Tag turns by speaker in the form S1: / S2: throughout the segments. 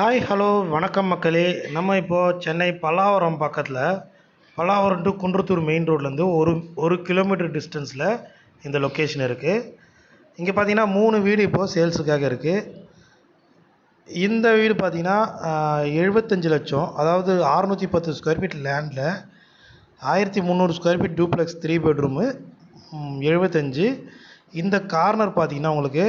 S1: Hi hello வணக்கம் மக்களே. நம்ம இப்போது சென்னை பல்லாவரம் பக்கத்தில் பல்லாவரம் டு குன்றத்தூர் மெயின் ரோட்லேருந்து ஒரு ஒரு கிலோமீட்டர் டிஸ்டன்ஸில் இந்த லொக்கேஷன் இருக்குது இங்கே பார்த்தீங்கன்னா மூணு வீடு இப்போது சேல்ஸுக்காக இருக்குது இந்த வீடு பார்த்திங்கன்னா எழுபத்தஞ்சு லட்சம் அதாவது அறுநூற்றி பத்து ஸ்கொயர் ஃபீட் லேண்டில் ஆயிரத்தி முந்நூறு square feet duplex three bedroom எழுபத்தஞ்சு இந்த கார்னர் பார்த்தீங்கன்னா உங்களுக்கு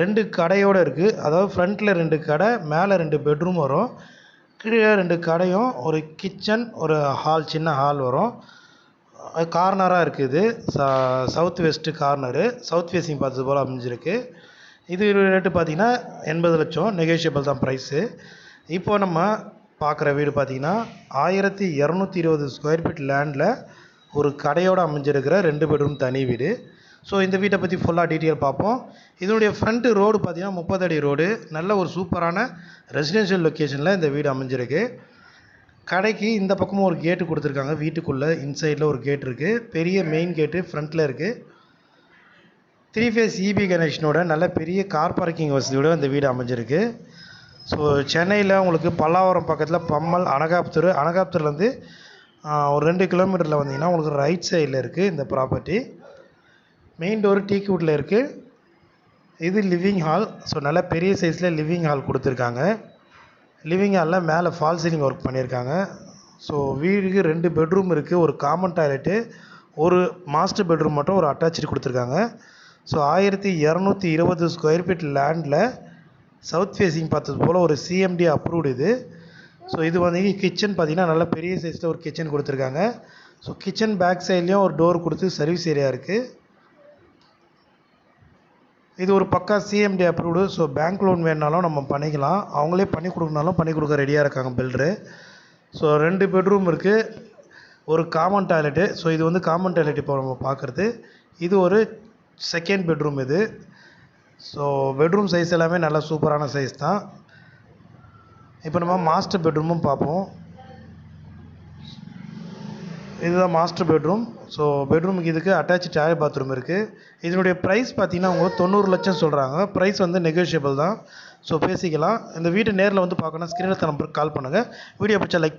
S1: ரெண்டு கடையோடு இருக்குது அதாவது ஃப்ரண்ட்டில் ரெண்டு கடை மேலே ரெண்டு பெட்ரூம் வரும். கீழே ரெண்டு கடையும் ஒரு கிச்சன் ஒரு ஹால் சின்ன ஹால் வரும். கார்னராக இருக்குது ச south west corner south facing பார்த்தது போல் அமைஞ்சிருக்கு. இது ரேட்டு பார்த்தீங்கன்னா எண்பது லட்சம். நெகோஷியபிள் தான் ப்ரைஸு இப்போ நம்ம பார்க்குற வீடு பார்த்தீங்கன்னா ஆயிரத்தி இரநூத்தி இருபது ஸ்கொயர் ஃபீட் லேண்டில் ஒரு கடையோடு அமைஞ்சிருக்கிற ரெண்டு பெட்ரூம் தனி வீடு. ஸோ இந்த வீட்டை பற்றி ஃபுல்லாக டீட்டெயில் பார்ப்போம். இதனுடைய ஃப்ரண்ட்டு ரோடு பார்த்திங்கன்னா முப்பது அடி ரோடு நல்ல ஒரு சூப்பரான ரெசிடென்ஷியல் லொக்கேஷனில் இந்த வீடு அமைஞ்சிருக்கு. கடைக்கு இந்த பக்கமும் ஒரு கேட்டு கொடுத்துருக்காங்க. வீட்டுக்குள்ளே இன்சைடில் ஒரு கேட் இருக்குது பெரிய மெயின் கேட்டு ஃப்ரண்ட்டில் இருக்குது த்ரீ ஃபேஸ் இபி கனெக்ஷனோட நல்ல பெரிய கார் பார்க்கிங் வசதியோட இந்த வீடு அமைஞ்சிருக்கு. ஸோ சென்னையில் உங்களுக்கு பல்லாவரம் பக்கத்தில் பம்மல் அனகாப்தூர். அனகாப்தூர்லேருந்து ஒரு ரெண்டு கிலோமீட்டரில் வந்தீங்கன்னா உங்களுக்கு ரைட் சைடில் இருக்குது இந்த ப்ராப்பர்ட்டி மெயின் டோர் டீ வுட்டில் இருக்குது இது லிவிங் ஹால் ஸோ நல்ல பெரிய சைஸில் லிவிங் ஹால் கொடுத்துருக்காங்க. லிவிங் ஹாலில் மேலே ஃபால் சீலிங் ஒர்க் பண்ணியிருக்காங்க ஸோ வீடுக்கு ரெண்டு பெட்ரூம் இருக்குது ஒரு காமன் டாய்லெட்டு ஒரு மாஸ்டர் பெட்ரூம் மட்டும் ஒரு அட்டாச்சு கொடுத்துருக்காங்க. ஸோ ஆயிரத்தி இரநூத்தி இருபது ஸ்கொயர் ஃபீட் லேண்டில் சவுத் ஃபேஸிங் பார்த்தது போல் ஒரு சிஎம்டி அப்ரூவ்டு இது. ஸோ இது வந்து கிச்சன் பார்த்தீங்கன்னா நல்ல பெரிய சைஸில் ஒரு கிச்சன் கொடுத்துருக்காங்க. ஸோ கிச்சன் பேக் சைட்லேயும் ஒரு டோர் கொடுத்து சர்வீஸ் ஏரியா இருக்குது இது ஒரு பக்கா CMD approved so bank loan வேணுனாலும் நம்ம பண்ணிக்கலாம். அவங்களே பண்ணி கொடுக்கனாலும் பண்ணி கொடுக்க ரெடியாக இருக்காங்க பில்டரு ஸோ ரெண்டு பெட்ரூம் இருக்குது ஒரு காமன் டாய்லெட்டு ஸோ இது வந்து காமன் டாய்லெட் இப்போ நம்ம பார்க்குறது. இது ஒரு செகண்ட் பெட்ரூம் இது. ஸோ பெட்ரூம் சைஸ் எல்லாமே நல்லா சூப்பரான சைஸ் தான். இப்போ நம்ம மாஸ்டர் பெட்ரூமும் பார்ப்போம். இதுதான் மாஸ்டர் பெட்ரூம் ஸோ பெட்ரூமுக்கு இதுக்கு அட்டாச் டாய்லெட் பாத்ரூம் இருக்குது இதனுடைய ப்ரைஸ் பார்த்தீங்கன்னா அவங்க தொண்ணூறு லட்சம் சொல்கிறாங்க ப்ரைஸ் வந்து நெகோஷியபிள் தான். ஸோ பேசிக்கலாம். இந்த வீட்டை நேரில் வந்து பார்க்கணும் ஸ்க்ரீனில் நம்பருக்கு கால் பண்ணுங்கள் வீடியோ பிடிச்சா லைக் பண்ணுங்கள்